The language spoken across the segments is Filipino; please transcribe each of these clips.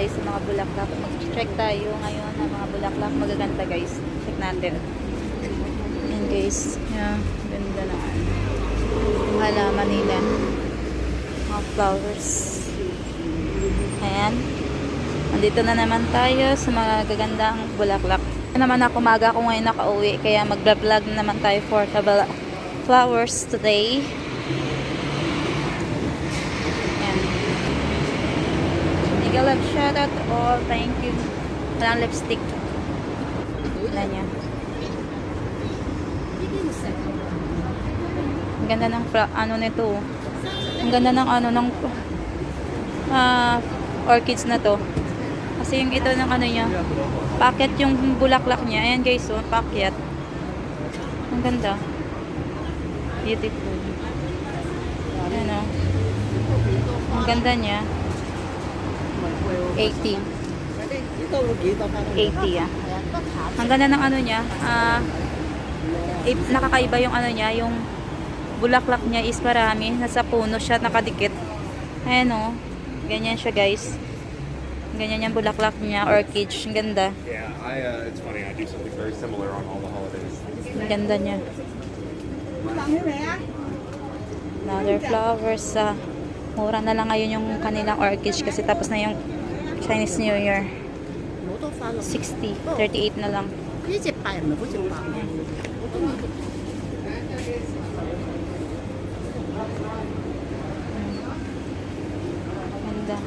tayo sa mga bulaklak. Mag-check tayo ngayon ng mga bulaklak. Magaganda guys. Check natin. Ayan guys. Yeah, ganda na. Yung halaman nila. Mga flowers. Ayan. Nandito na naman tayo sa mga gagandang bulaklak. Naman ako maga ako ngayon nakauwi kaya mag-vlog naman tayo for flowers today. Ayan. Mega love shout out to all. Thank you. Walang lipstick. Wala niya. Ang ganda ng ano nito. oh. Ang ganda ng ano ng ah, orchids na to. Kasi yung ito ng ano niya, packet yung bulaklak niya. Ayan guys, oh, packet. Ang ganda. Beautiful. Ayan oh. Ang ganda niya. 80. 80 ah. Ang ganda ng ano niya, ah, nakakaiba yung ano niya, yung bulaklak niya is marami. Nasa puno siya nakadikit. Ayan oh. Ganyan siya guys. Ganyan yung bulaklak niya, orchid. Ang ganda. Yeah, I. Uh, it's funny. I do something very similar on all the holidays. Ang ganda niya. Another flowers sa mura na lang ngayon yung kanilang orchids kasi tapos na yung Chinese New Year. 60, 38 na lang. Ganda.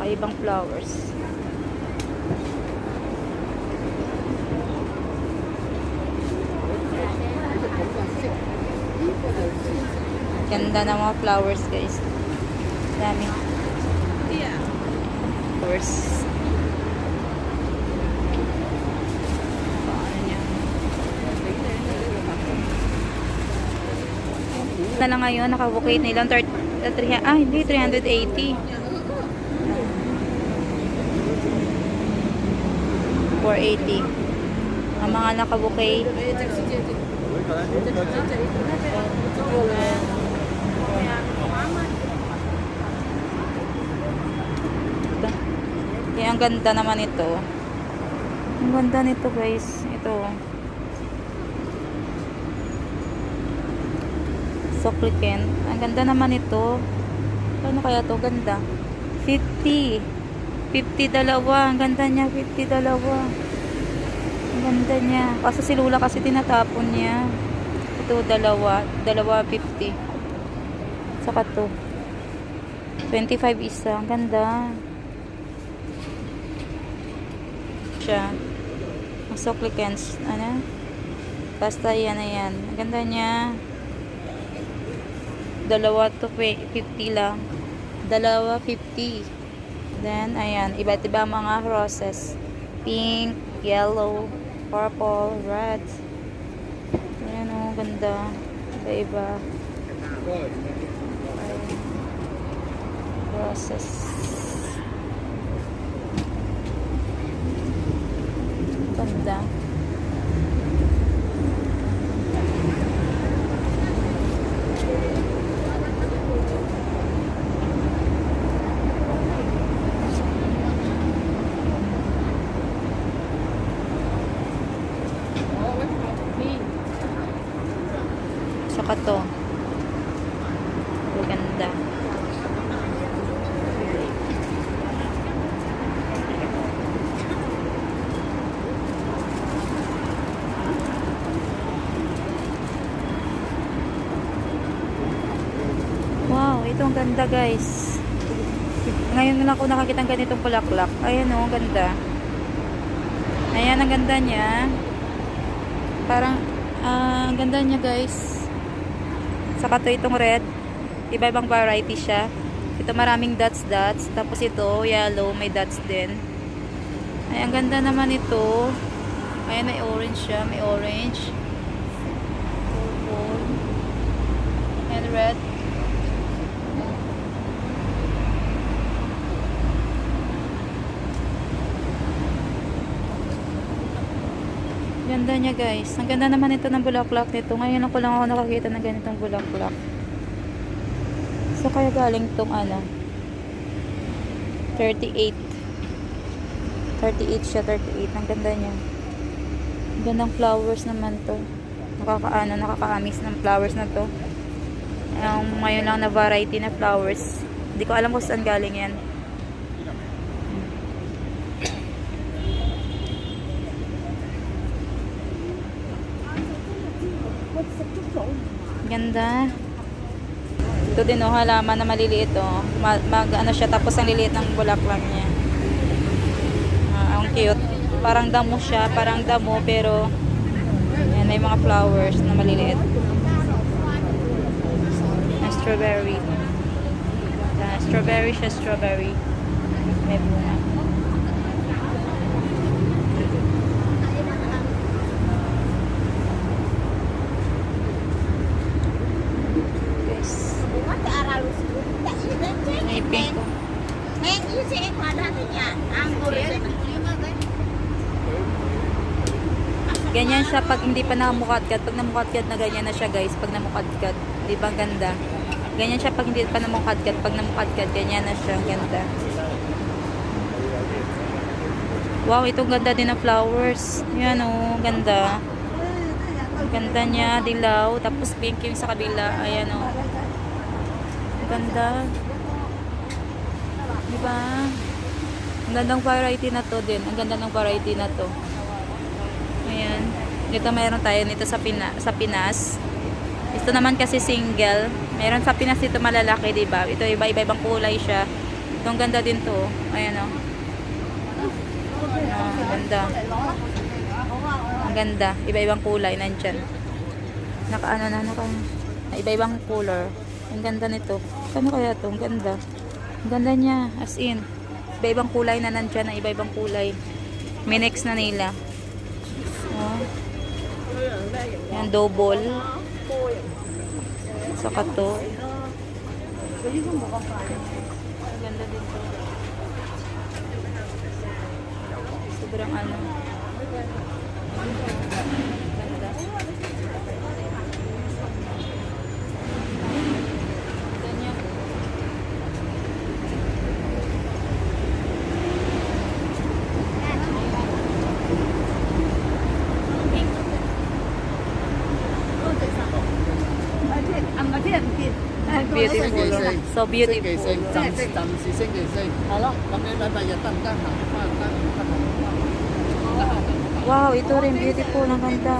Kaibang flowers. Ganda ng mga flowers, guys. Dami. Yeah. Flowers. Na lang ngayon, nakabukate nilang 30, 300, ah, hindi, 380. 480. Ang mga nakabukay. 480. eh ang ganda naman ito. Ang ganda nito guys. Ito. Supplicant ang ganda naman ito. Ano kaya to? Ganda. 50 50 dalawa. Ang ganda niya. 50 dalawa. Ang ganda niya. Kaso si Lula kasi tinatapon niya. Ito dalawa. Dalawa 50 saka to. 25 isa. Ang ganda. Siya. Ang supplicants. Ano? Basta yan na yan. Ang ganda niya. Dalawa to pe- 50 lang. Dalawa 50. Then, ayan. Iba't iba mga roses. Pink, yellow, purple, red. Ayan o, ganda. Iba-iba. Roses. Ganda. Saka to. Maganda. Wow, ito ang ganda guys. Ngayon lang ako nakakita ng ganitong bulaklak. Ayan oh, ang ganda. Ayan, ang ganda niya. Parang, ah, ang ganda niya guys. Saka to itong red. Iba-ibang variety siya. Ito maraming dots dots. Tapos ito, yellow, may dots din. Ay, ang ganda naman ito. Ayan, may orange siya. May orange. Purple. And red. Ganda niya guys. Ang ganda naman ito ng bulaklak nito. Ngayon ako lang ako nakakita ng ganitong bulaklak. So kaya galing tong ano? 38. 38 siya, 38. Ang ganda niya. Ang gandang flowers naman to. Nakakaano, nakakaamis ng flowers na to. Ang ngayon lang na variety na flowers. Hindi ko alam kung saan galing yan. Ganda. Ito din oh, halaman na maliliit oh. Mag, mag- ano siya tapos ang liliit ng bulaklak niya. Ah, ang cute. Parang damo siya, parang damo pero yan may mga flowers na maliliit. Na strawberry. Ah, strawberry siya, strawberry. May bunga. Guys, may pink oh. Ganyan siya pag hindi pa namukatkat. Pag namukatkat na ganyan na siya guys. Pag namukatkat. Di ba ganda? Ganyan siya pag hindi pa namukatkat. Pag namukatkat, ganyan na siya. Ganda. Wow, itong ganda din ng flowers. Yan oh, ganda. Ganda niya, dilaw. Tapos pink yung sa kabila. Ayan oh. Ganda. Di ba? Ang gandang variety na to din. Ang ganda ng variety na to. Ayan. Dito mayroon tayo nito sa, Pina, sa Pinas. Ito naman kasi single. Meron sa Pinas dito malalaki, di ba? Ito iba-iba ibang kulay siya. Itong ganda din to. Ayan o. Ah, ang ganda. Ang ganda. Iba-ibang kulay nandyan. Naka ano na, naka iba-ibang color. Ang ganda nito. Ano kaya to? Ang ganda. Ang ganda niya. As in. Iba-ibang kulay na nandyan na iba-ibang kulay. Minix na nila. Yan, double. Saka to. Ganda din to. Sobrang ano. beautiful. So beautiful. Wow, ito rin beautiful. Ang ganda.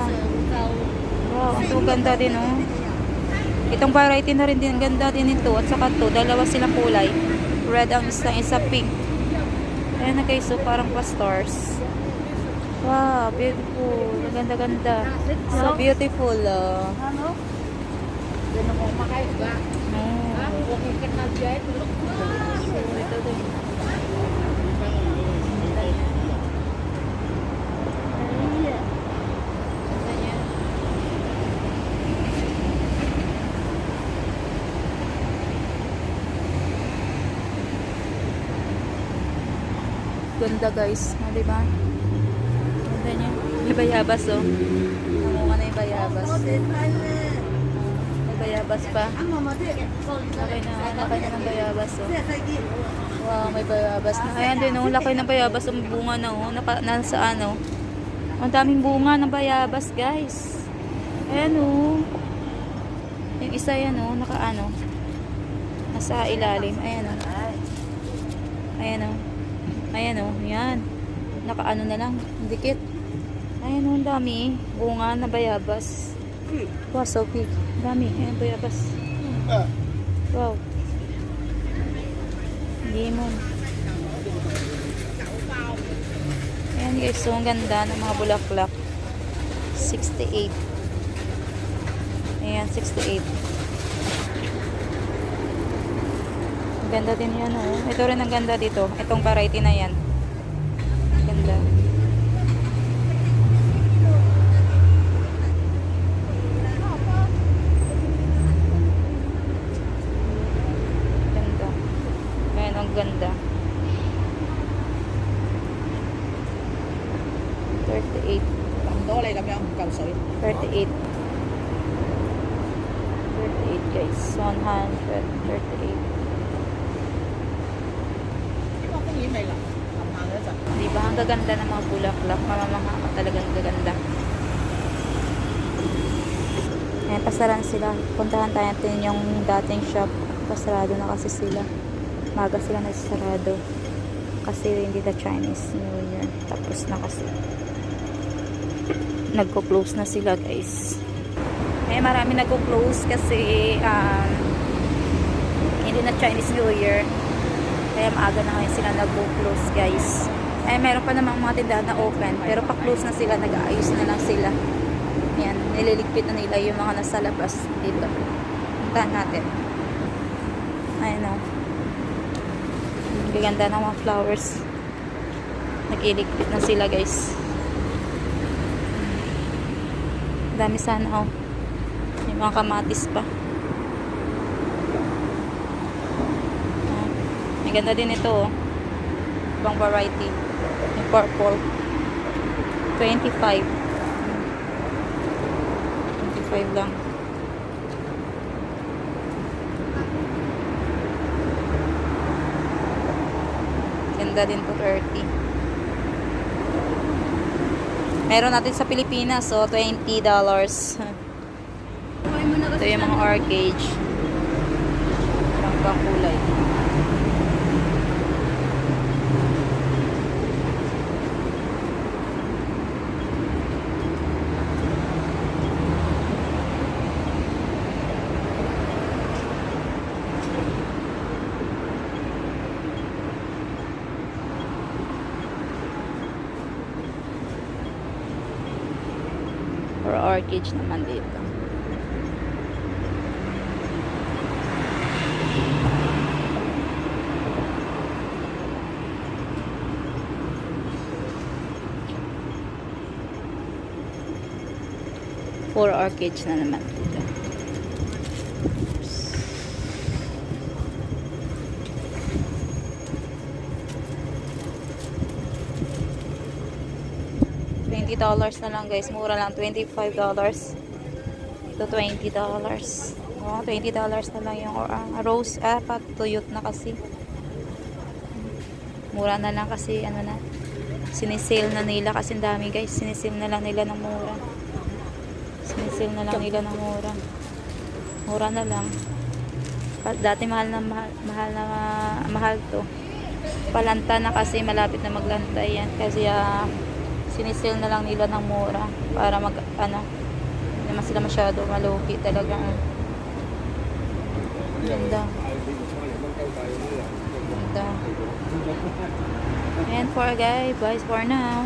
Wow, ito ganda din oh. Itong variety na rin din. Ganda din ito. At saka to, dalawa silang kulay. Red ang isa, isa pink. Ayan na guys, so parang pa stars. Wow, beautiful. Ang ganda-ganda. So beautiful. Uh. Ganda niya. Ganda guys, ah, di ba? Ganda niya. May bayabas oh. Namunga na yung bayabas. May bayabas pa. Laki na, laki na ng bayabas oh. Wow, may bayabas na. Ayan din oh, laki ng bayabas ang bunga na oh. Naka, nasa ano. Ang daming bunga ng bayabas guys. Ayan oh. Yung isa yan oh, naka ano. Nasa ilalim. Ayan oh. Ayan oh. Ayan oh, yan. Nakaano na lang, dikit. Ayan oh, ang dami. Bunga na bayabas. Wow, so big. Dami. Ayan, bayabas. Wow. Lemon. Ayan guys, so ang ganda ng mga bulaklak. 68. Ayan, 68. Ang ganda din yan, oh. Ito rin ang ganda dito. Itong variety na yan. Ang Ganda. Ganda. Ayan, ang ganda. 38. Ang Đó đây là cái ông cầu sợi 38. 38 guys. 138. Nhưng mà cái gì này là làm hàng nữa sao? Di ba? Ang gaganda ng mga bulaklak. Mamamangha ka talagang gaganda. Ayan, pasaran sila. Puntahan tayo natin yung dating shop. Pasarado na kasi sila. Maga sila nasarado. Kasi hindi na Chinese New Year. Tapos na kasi. Nagko-close na sila guys. Eh, marami nagko-close kasi um, hindi na Chinese New Year. Kaya maaga na ngayon sila nag-close guys. Eh, meron pa namang mga tindahan na open. Pero pa-close na sila, nag-aayos na lang sila. Yan, nililigpit na nila yung mga nasa labas dito. Puntahan natin. Ayun o. Ang ganda ng mga flowers. Nag-iligpit na sila guys. Ang Dami sana oh. May mga kamatis pa. Ah, May ganda din ito oh. Ibang variety. Yung purple. 25. 25 lang. Ganda din to 30. Meron natin sa Pilipinas, so $20. Ito yung mga orchage. Parang pang kulay. Orchage naman dito. Four orchage na naman dito. $20 na lang guys. Mura lang. $25. Ito $20. Oh, $20 na lang yung uh, rose. Ah, pat tuyot na kasi. Mura na lang kasi ano na. Sinisale na nila kasi dami guys. Sinisale na lang nila ng mura. Sinisale na lang nila ng mura. Mura na lang. Dati mahal na mahal, mahal na mahal to. Palanta na kasi malapit na maglanta yan. Kasi ah, sinisil na lang nila ng mura para mag ano naman sila masyado malugi talaga. Ganda ganda and for guys. Bye for now